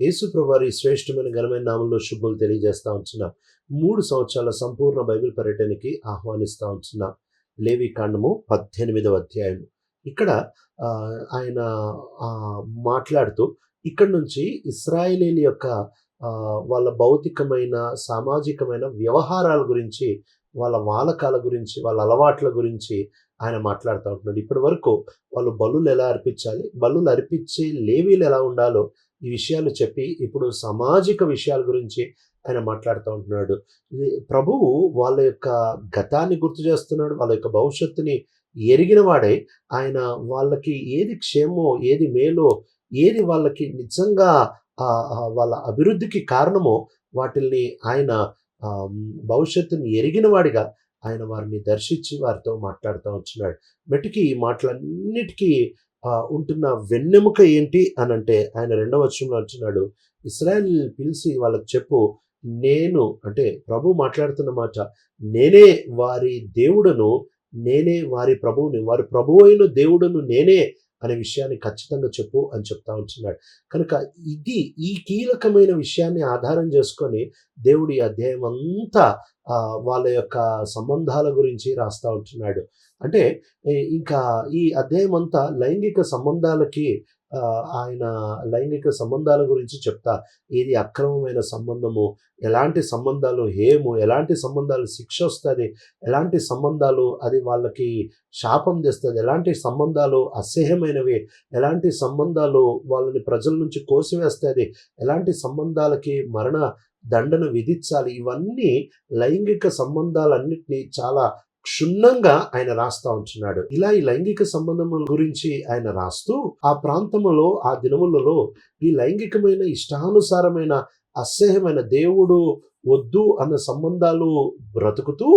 యేసుప్రభారి శ్రేష్ఠమైన శ్రేష్టమైన ఘనమైన నామంలో శుభములు తెలియజేస్తా ఉంటున్నా. మూడు సంవత్సరాల సంపూర్ణ బైబిల్ పర్యటనకి ఆహ్వానిస్తా ఉంటున్నా. లేవి కాండము పద్దెనిమిదవ అధ్యాయం ఇక్కడ ఆయన మాట్లాడుతూ ఇక్కడ నుంచి ఇస్రాయేలీల యొక్క వాళ్ళ భౌతికమైన సామాజికమైన వ్యవహారాల గురించి వాళ్ళ వాలకాల గురించి వాళ్ళ అలవాట్ల గురించి ఆయన మాట్లాడుతూ ఉంటున్నాడు. ఇప్పటి వరకు వాళ్ళు బలులు ఎలా అర్పించాలి? బలులు అర్పించి లేవీలు ఎలా ఉండాలో ఈ విషయాలు చెప్పి ఇప్పుడు సామాజిక విషయాల గురించి ఆయన మాట్లాడుతూ ఉంటున్నాడు. ఇది ప్రభువు వాళ్ళ యొక్క గతాన్ని గుర్తు చేస్తున్నాడు వాళ్ళ యొక్క భవిష్యత్తుని ఎరిగిన వాడే. ఆయన వాళ్ళకి ఏది క్షేమో ఏది మేలో ఏది వాళ్ళకి నిజంగా వాళ్ళ అభివృద్ధికి కారణమో వాటిల్ని ఆయన భవిష్యత్తుని ఎరిగిన వాడిగా ఆయన వారిని దర్శించి వారితో మాట్లాడుతూ వచ్చినాడు మెట్టుకి ఈ మాటలన్నిటికీ ఉంటున్న వెన్నెముక ఏంటి అని అంటే ఆయన రెండవ వచనంలో అంటున్నాడు ఇస్రాయల్ పిలిచి వాళ్ళకి చెప్పు నేను అంటే ప్రభు మాట్లాడుతున్న మాట నేనే వారి దేవుడను నేనే వారి ప్రభువుని వారి ప్రభు అయిన దేవుడను నేనే అనే విషయాన్ని ఖచ్చితంగా చెప్పు అని చెప్తా ఉంటున్నాడు. కనుక ఇది ఈ కీలకమైన విషయాన్ని ఆధారం చేసుకొని దేవుడి అధ్యాయం అంతా వాళ్ళ యొక్క సంబంధాల గురించి రాస్తా ఉంటున్నాడు. అంటే ఇంకా ఈ అధ్యాయం అంతా లైంగిక సంబంధాలకి ఆయన లైంగిక సంబంధాల గురించి చెప్తా. ఏది అక్రమమైన సంబంధము? ఎలాంటి సంబంధాలు హేము ఎలాంటి సంబంధాలు శిక్ష వస్తుంది? ఎలాంటి సంబంధాలు అది వాళ్ళకి శాపం తెస్తుంది? ఎలాంటి సంబంధాలు అసహ్యమైనవి? ఎలాంటి సంబంధాలు వాళ్ళని ప్రజల నుంచి కోసివేస్తుంది? ఎలాంటి సంబంధాలకి మరణ దండన విధించాలి? ఇవన్నీ లైంగిక సంబంధాలన్నిటినీ చాలా క్షుణ్ణంగా ఆయన రాస్తా ఉంటున్నాడు. ఇలా ఈ లైంగిక సంబంధముల గురించి ఆయన రాస్తూ ఆ ప్రాంతములో ఆ దినములలో ఈ లైంగికమైన ఇష్టానుసారమైన అసహ్యమైన దేవుడు వద్దు అన్న సంబంధాలు బ్రతుకుతూ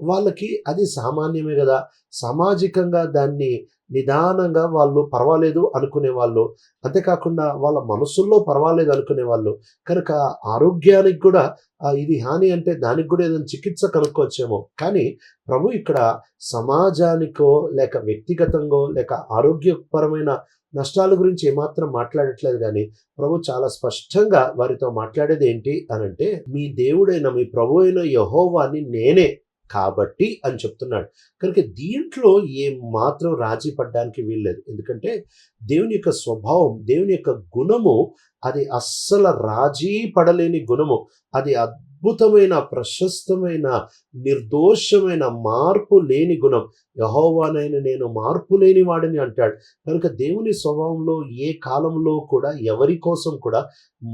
వాళ్ళకి అది సామాన్యమే కదా. సామాజికంగా దాన్ని నిదానంగా వాళ్ళు పర్వాలేదు అనుకునే వాళ్ళు అంతేకాకుండా వాళ్ళ మనసుల్లో పర్వాలేదు అనుకునే వాళ్ళు కనుక ఆరోగ్యానికి కూడా ఇది హాని అంటే దానికి కూడా ఏదైనా చికిత్స కనుక్కోవచ్చేమో. కానీ ప్రభు ఇక్కడ సమాజానికో లేక వ్యక్తిగతంగా లేక ఆరోగ్యపరమైన నష్టాల గురించి ఏమాత్రం మాట్లాడట్లేదు కానీ ప్రభు చాలా స్పష్టంగా వారితో మాట్లాడేది ఏంటి అని అంటే మీ దేవుడైన మీ ప్రభు అయిన యహోవాని నేనే కాబట్టి అని చెప్తున్నాడు. కనుక దీంట్లో ఏ మాత్రం రాజీ పడ్డానికి వీల్లేదు. ఎందుకంటే దేవుని యొక్క స్వభావం దేవుని యొక్క గుణము అది అస్సలు రాజీ పడలేని గుణము. అది అద్భుతమైన ప్రశస్తమైన నిర్దోషమైన మార్పు లేని గుణం. యహోవానైన నేను మార్పు లేని వాడిని అంటాడు. కనుక దేవుని స్వభావంలో ఏ కాలంలో కూడా ఎవరి కోసం కూడా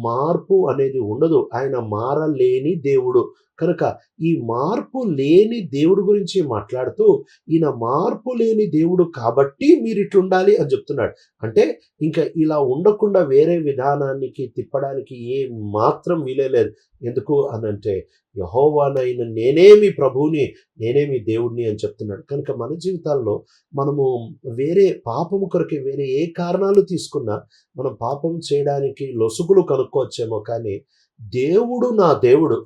మార్పు అనేది ఉండదు. ఆయన మారలేని దేవుడు. కనుక ఈ మార్పు లేని దేవుడు గురించి మాట్లాడుతూ ఈయన మార్పు లేని దేవుడు కాబట్టి మీరు ఇట్లుండాలి అని చెప్తున్నాడు. అంటే ఇంకా ఇలా ఉండకుండా వేరే విధానానికి తిప్పడానికి ఏ మాత్రం వీలేదు ఎందుకు అని అంటే యహోవానైన నేనేమి ప్రభువుని నేనేమి దేవుడిని అని చెప్తున్నాడు. కనుక మన జీవితాల్లో మనము వేరే పాపము కొరకే వేరే ఏ కారణాలు తీసుకున్నా మనం పాపం చేయడానికి లొసుగులు కనుక్కోవచ్చేమో కానీ దేవుడు నా దేవుడు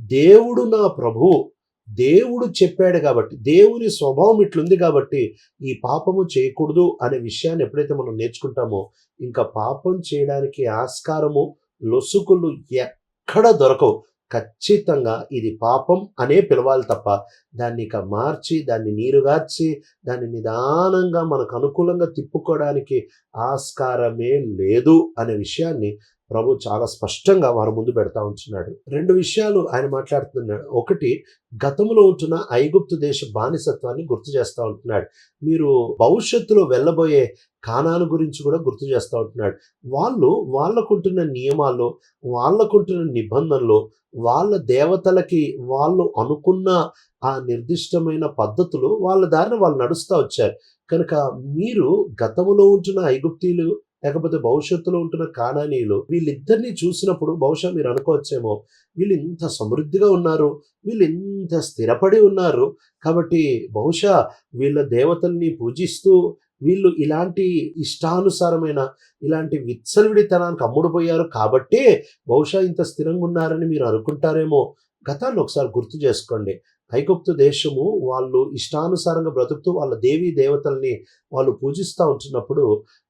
దేవుడు నా ప్రభువు దేవుడు చెప్పాడు కాబట్టి దేవుని స్వభావం ఇట్లుంది కాబట్టి ఈ పాపము చేయకూడదు అనే విషయాన్ని ఎప్పుడైతే మనం నేర్చుకుంటామో ఇంకా పాపం చేయడానికి ఆస్కారము లొసుకులు ఎక్కడ దొరకవు. ఖచ్చితంగా ఇది పాపం అనే పిలవాలి తప్ప దాన్ని ఇక మార్చి దాన్ని నీరుగార్చి దాన్ని నిదానంగా మనకు అనుకూలంగా తిప్పుకోవడానికి ఆస్కారమే లేదు అనే విషయాన్ని ప్రభు చాలా స్పష్టంగా వారి ముందు పెడతా ఉంటున్నాడు. రెండు విషయాలు ఆయన మాట్లాడుతున్నాడు. ఒకటి గతంలో ఉంటున్న ఐగుప్తు దేశ బానిసత్వాన్ని గుర్తు చేస్తూ ఉంటున్నాడు. మీరు భవిష్యత్తులో వెళ్ళబోయే కానాను గురించి కూడా గుర్తు చేస్తూ ఉంటున్నాడు. వాళ్ళు వాళ్ళకుంటున్న నియమాలు వాళ్ళకుంటున్న నిబంధనలు వాళ్ళ దేవతలకి వాళ్ళు అనుకున్న ఆ నిర్దిష్టమైన పద్ధతులు వాళ్ళ దారిన వాళ్ళు నడుస్తూ వచ్చారు. కనుక మీరు గతంలో ఉంటున్న ఐగుప్తీలు లేకపోతే భవిష్యత్తులో ఉంటున్న కానానీయులు వీళ్ళిద్దరిని చూసినప్పుడు బహుశా మీరు అనుకోవచ్చేమో వీళ్ళు ఇంత సమృద్ధిగా ఉన్నారు వీళ్ళు ఇంత స్థిరపడి ఉన్నారు. కాబట్టి బహుశా వీళ్ళ దేవతల్ని పూజిస్తూ వీళ్ళు ఇలాంటి ఇష్టానుసారమైన ఇలాంటి విత్సలవిడితనానికి అమ్ముడుపోయారు కాబట్టే బహుశా ఇంత స్థిరంగా ఉన్నారని మీరు అనుకుంటారేమో. గతాన్ని ఒకసారి గుర్తు చేసుకోండి. ఐగుప్తు దేశము వాళ్ళు ఇష్టానుసారంగా బ్రతుకుతూ వాళ్ళ దేవీ దేవతల్ని వాళ్ళు పూజిస్తూ ఉంటున్నప్పుడు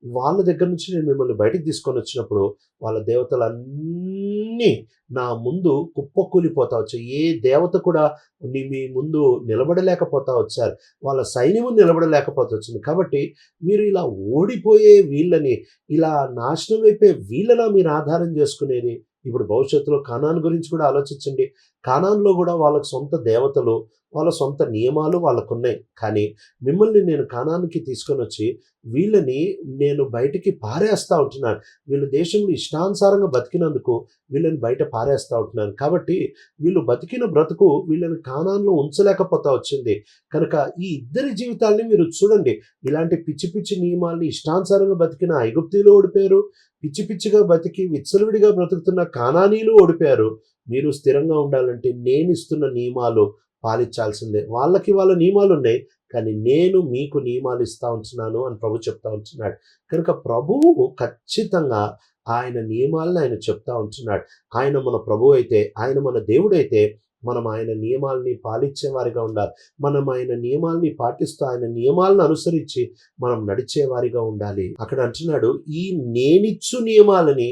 వాళ్ళ దగ్గర నుంచి నేను మిమ్మల్ని బయటికి తీసుకొని వచ్చినప్పుడు వాళ్ళ దేవతలన్నీ నా ముందు కుప్పకూలిపోతా వచ్చాయి. ఏ దేవత కూడా నీ మీ ముందు నిలబడలేకపోతా వచ్చారు. వాళ్ళ సైన్యము నిలబడలేకపోతా వచ్చింది. కాబట్టి మీరు ఇలా ఓడిపోయే వీళ్ళని ఇలా నాశనం అయిపోయే వీళ్ళలా మీరు ఆధారం చేసుకునేది ఇప్పుడు భవిష్యత్తులో కానాన్ గురించి కూడా ఆలోచించండి. కానాన్లో కూడా వాళ్ళకి సొంత దేవతలు వాళ్ళ సొంత నియమాలు వాళ్ళకున్నాయి. కానీ మిమ్మల్ని నేను కానానికి తీసుకొని వచ్చి వీళ్ళని నేను బయటికి పారేస్తూ ఉంటున్నాను. వీళ్ళ దేశంలో ఇష్టానుసారంగా బతికినందుకు వీళ్ళని బయట పారేస్తూ ఉంటున్నాను. కాబట్టి వీళ్ళు బతికిన బ్రతుకు వీళ్ళని కాణాల్లో ఉంచలేకపోతా వచ్చింది. కనుక ఈ ఇద్దరి జీవితాల్ని మీరు చూడండి. ఇలాంటి పిచ్చి పిచ్చి నియమాల్ని ఇష్టానుసారంగా బతికిన ఐగుప్తీలు ఓడిపోయారు. పిచ్చి పిచ్చిగా బతికి విచ్చలవిడిగా బ్రతుకుతున్న కానానీలు ఓడిపోయారు. మీరు స్థిరంగా ఉండాలంటే నేను ఇస్తున్న నియమాలు పాలించాల్సిందే. వాళ్ళకి వాళ్ళ నియమాలు ఉన్నాయి కానీ నేను మీకు నియమాలు ఇస్తా ఉంటున్నాను అని ప్రభు చెప్తా ఉంటున్నాడు. కనుక ప్రభువు ఖచ్చితంగా ఆయన నియమాలను ఆయన చెప్తా ఉంటున్నాడు. ఆయన మన ప్రభు అయితే ఆయన మన దేవుడైతే మనం ఆయన నియమాల్ని పాలించేవారిగా ఉండాలి. మనం ఆయన నియమాల్ని పాటిస్తూ ఆయన నియమాలను అనుసరించి మనం నడిచేవారిగా ఉండాలి. అక్కడ అంటున్నాడు ఈ నేనిచ్చు నియమాలని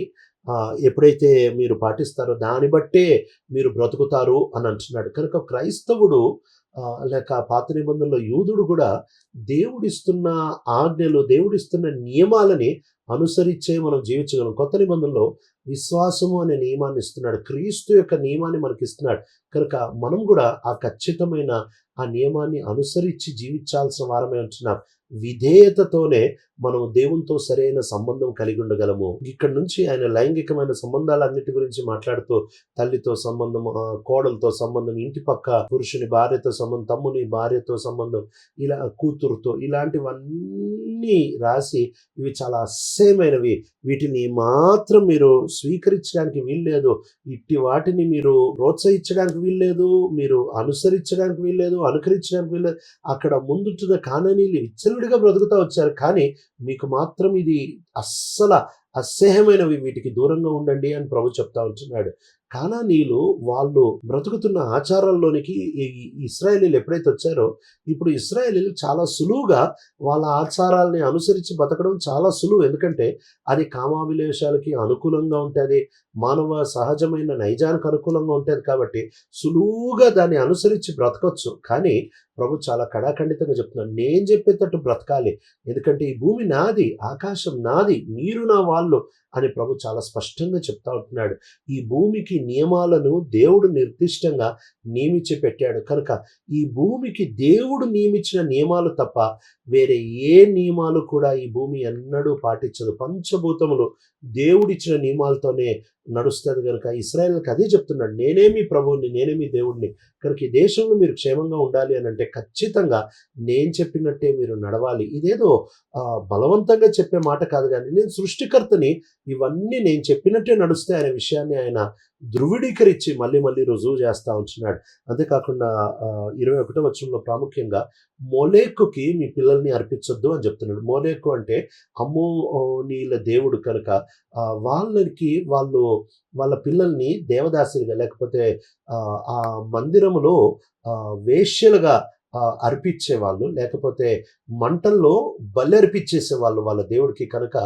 ఎప్పుడైతే మీరు పాటిస్తారో దాన్ని బట్టే మీరు బ్రతుకుతారు అని అంటున్నాడు. కనుక క్రైస్తవుడు ఆ, లేక పాత నిబంధనలో యూదుడు కూడా దేవుడిస్తున్న ఆజ్ఞలు దేవుడిస్తున్న నియమాలని అనుసరించే మనం జీవించగలం. కొత్త నిబంధనలో విశ్వాసము అనే నియమాన్ని ఇస్తున్నాడు. క్రీస్తు యొక్క నియమాన్ని మనకి ఇస్తున్నాడు. కనుక మనం కూడా ఆ ఖచ్చితమైన ఆ నియమాన్ని అనుసరించి జీవించాల్సిన వారమే ఉంటున్నాం. విధేయతతోనే మనం దేవునితో సరైన సంబంధం కలిగి ఉండగలము. ఇక్కడ నుంచి ఆయన లైంగికమైన సంబంధాలన్నిటి గురించి మాట్లాడుతూ తల్లితో సంబంధం కోడలతో సంబంధం ఇంటి పక్క పురుషుని భార్యతో సంబంధం తమ్ముని భార్యతో సంబంధం ఇలా కూతురుతో ఇలాంటివన్నీ రాసి ఇవి చాలా అసహ్యమైనవి. వీటిని మాత్రం మీరు స్వీకరించడానికి వీల్లేదు. ఇట్టి వాటిని మీరు ప్రోత్సహించడానికి వీల్లేదు. మీరు అనుసరించడానికి వీల్లేదు అనుకరించడానికి వీల్లేదు. అక్కడ ముందుంటున్న కాననీలు విచ్చలుడిగా బ్రతుకుతా వచ్చారు. కానీ మీకు మాత్రం ఇది అస్సలు అసహ్యమైనవి. వీటికి దూరంగా ఉండండి అని ప్రభు చెప్తా ఉంటున్నాడు. కానానీలు వాళ్ళు బ్రతుకుతున్న ఆచారాల్లోనికి ఇస్రాయలీలు ఎప్పుడైతే వచ్చారో ఇప్పుడు ఇస్రాయలీలు చాలా సులువుగా వాళ్ళ ఆచారాలని అనుసరించి బతకడం చాలా సులువు. ఎందుకంటే అది కామాభిలేషాలకి అనుకూలంగా ఉంటుంది మానవ సహజమైన నైజానికి అనుకూలంగా ఉంటుంది కాబట్టి సులువుగా దాన్ని అనుసరించి బ్రతకొచ్చు. కానీ ప్రభు చాలా కడాఖండితంగా చెప్తున్నాడు నేను చెప్పేటట్టు బ్రతకాలి. ఎందుకంటే ఈ భూమి నాది ఆకాశం నాది మీరు నా వాళ్ళు అని ప్రభు చాలా స్పష్టంగా చెప్తా ఉంటున్నాడు. ఈ భూమికి నియమాలను దేవుడు నిర్దిష్టంగా నియమించి పెట్టాడు. కనుక ఈ భూమికి దేవుడు నియమించిన నియమాలు తప్ప వేరే ఏ నియమాలు కూడా ఈ భూమి ఎన్నడూ పాటించదు. పంచభూతములు దేవుడిచ్చిన నియమాలతోనే నడుస్తుంది కనుక ఇస్రాయల్కి అదే చెప్తున్నాడు నేనేమి ప్రభువుని నేనేమి దేవుడిని కనుక ఈ దేశంలో మీరు క్షేమంగా ఉండాలి అని అంటే ఖచ్చితంగా నేను చెప్పినట్టే మీరు నడవాలి. ఇదేదో బలవంతంగా చెప్పే మాట కాదు కానీ నేను సృష్టికర్తని ఇవన్నీ నేను చెప్పినట్టే నడుస్తాయి అనే విషయాన్ని ఆయన ధృవీకరించి మళ్ళీ మళ్ళీ రుజువు చేస్తూ ఉంటున్నాడు అంతేకాకుండా ఇరవై ఒకటో వచ్చంలో ప్రాముఖ్యంగా మోలేకుకి మీ పిల్లల్ని అర్పించొద్దు అని చెప్తున్నాడు. మోలేకు అంటే అమ్మో నీళ్ళ దేవుడు కనుక వాళ్ళకి వాళ్ళు వాళ్ళ పిల్లల్ని దేవదాసులుగా లేకపోతే ఆ, మందిరములో వేష్యలుగా వేశ్యలుగా అర్పించేవాళ్ళు లేకపోతే మంటల్లో బలి అర్పించేసేవాళ్ళు వాళ్ళ దేవుడికి కనుక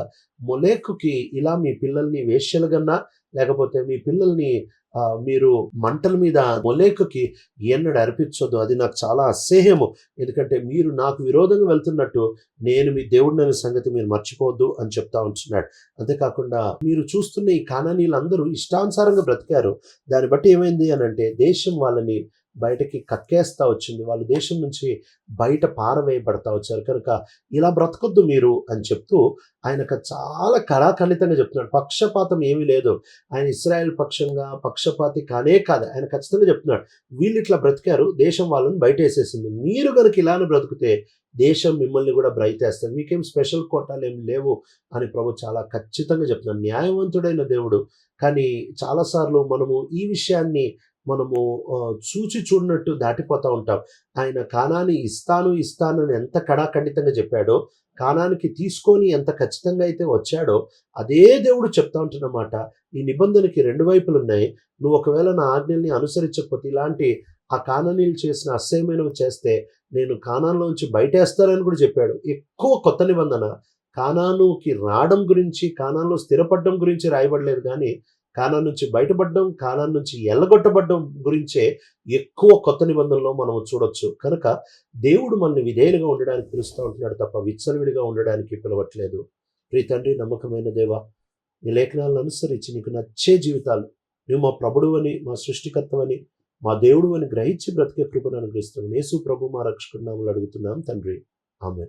మొలేకుకి ఇలా మీ పిల్లల్ని వేష్యలుగన్నా లేకపోతే మీ పిల్లల్ని మీరు మంటల మీద మొలేకుకి ఎన్నడు అర్పించొద్దు. అది నాకు చాలా అసహ్యము. ఎందుకంటే మీరు నాకు విరోధంగా వెళ్తున్నట్టు నేను మీ దేవుడిని అనే సంగతి మీరు మర్చిపోవద్దు అని చెప్తా ఉంటున్నాడు. అంతేకాకుండా మీరు చూస్తున్న ఈ కానానీలందరూ ఇష్టానుసారంగా బ్రతికారు. దాన్ని బట్టి ఏమైంది అని అంటే దేశం వాళ్ళని బయటకి కక్కేస్తా వచ్చింది. వాళ్ళ దేశం నుంచి బయట పారవేయబడతా వచ్చారు. కనుక ఇలా బ్రతకొద్దు మీరు అని చెప్తూ ఆయనకు చాలా కళాఖండితంగా చెప్తున్నాడు. పక్షపాతం ఏమీ లేదు. ఆయన ఇస్రాయెల్ పక్షంగా పక్షపాతి కానే కాదు. ఆయన ఖచ్చితంగా చెప్తున్నాడు. వీళ్ళు ఇట్లా బ్రతికారు. దేశం వాళ్ళని బయట వేసేసింది మీరు కనుక ఇలానే బ్రతికితే దేశం మిమ్మల్ని కూడా బ్రైతేస్తుంది మీకేం స్పెషల్ కోటాలు ఏం లేవు అని ప్రభు చాలా ఖచ్చితంగా చెప్తున్నాడు. న్యాయవంతుడైన దేవుడు. కానీ చాలాసార్లు మనము ఈ విషయాన్ని మనము చూచి చూడనట్టు దాటిపోతూ ఉంటాం. ఆయన కానాన్ని ఇస్తాను ఇస్తాను అని ఎంత కడాఖండితంగా చెప్పాడో కానానికి తీసుకొని ఎంత ఖచ్చితంగా అయితే వచ్చాడో అదే దేవుడు చెప్తా ఉంటున్నమాట. ఈ నిబంధనకి రెండు వైపులు ఉన్నాయి. నువ్వు ఒకవేళ నా ఆజ్ఞల్ని అనుసరించకపోతే ఇలాంటి ఆ కాననీలు చేసిన అసహ్యమైనవి చేస్తే నేను కానాన్లోంచి బయటేస్తానని కూడా చెప్పాడు. ఎక్కువ కొత్త నిబంధన. కానానుకి రావడం గురించి కానాన్లో స్థిరపడడం గురించి రాయబడలేదు కానీ కానా నుంచి బయటపడడం కానా నుంచి ఎల్లగొట్టబడడం గురించే ఎక్కువ కొత్త నిబంధనలో మనం చూడొచ్చు. కనుక దేవుడు మనల్ని విధేయులుగా ఉండడానికి పిలుస్తూ ఉంటున్నాడు తప్ప విచ్చలవిడిగా ఉండడానికి పిలవట్లేదు. ప్రీ తండ్రి నమ్మకమైన దేవ ఈ లేఖనాలను అనుసరించి నీకు నచ్చే జీవితాలు నువ్వు మా ప్రభుడు అని మా సృష్టికర్తవని మా దేవుడు అని గ్రహించి బ్రతికే కృపను అనుగ్రహిస్తున్నాం. యేసు ప్రభు మా రక్షకుడు నామలు అడుగుతున్నాం తండ్రి. ఆమె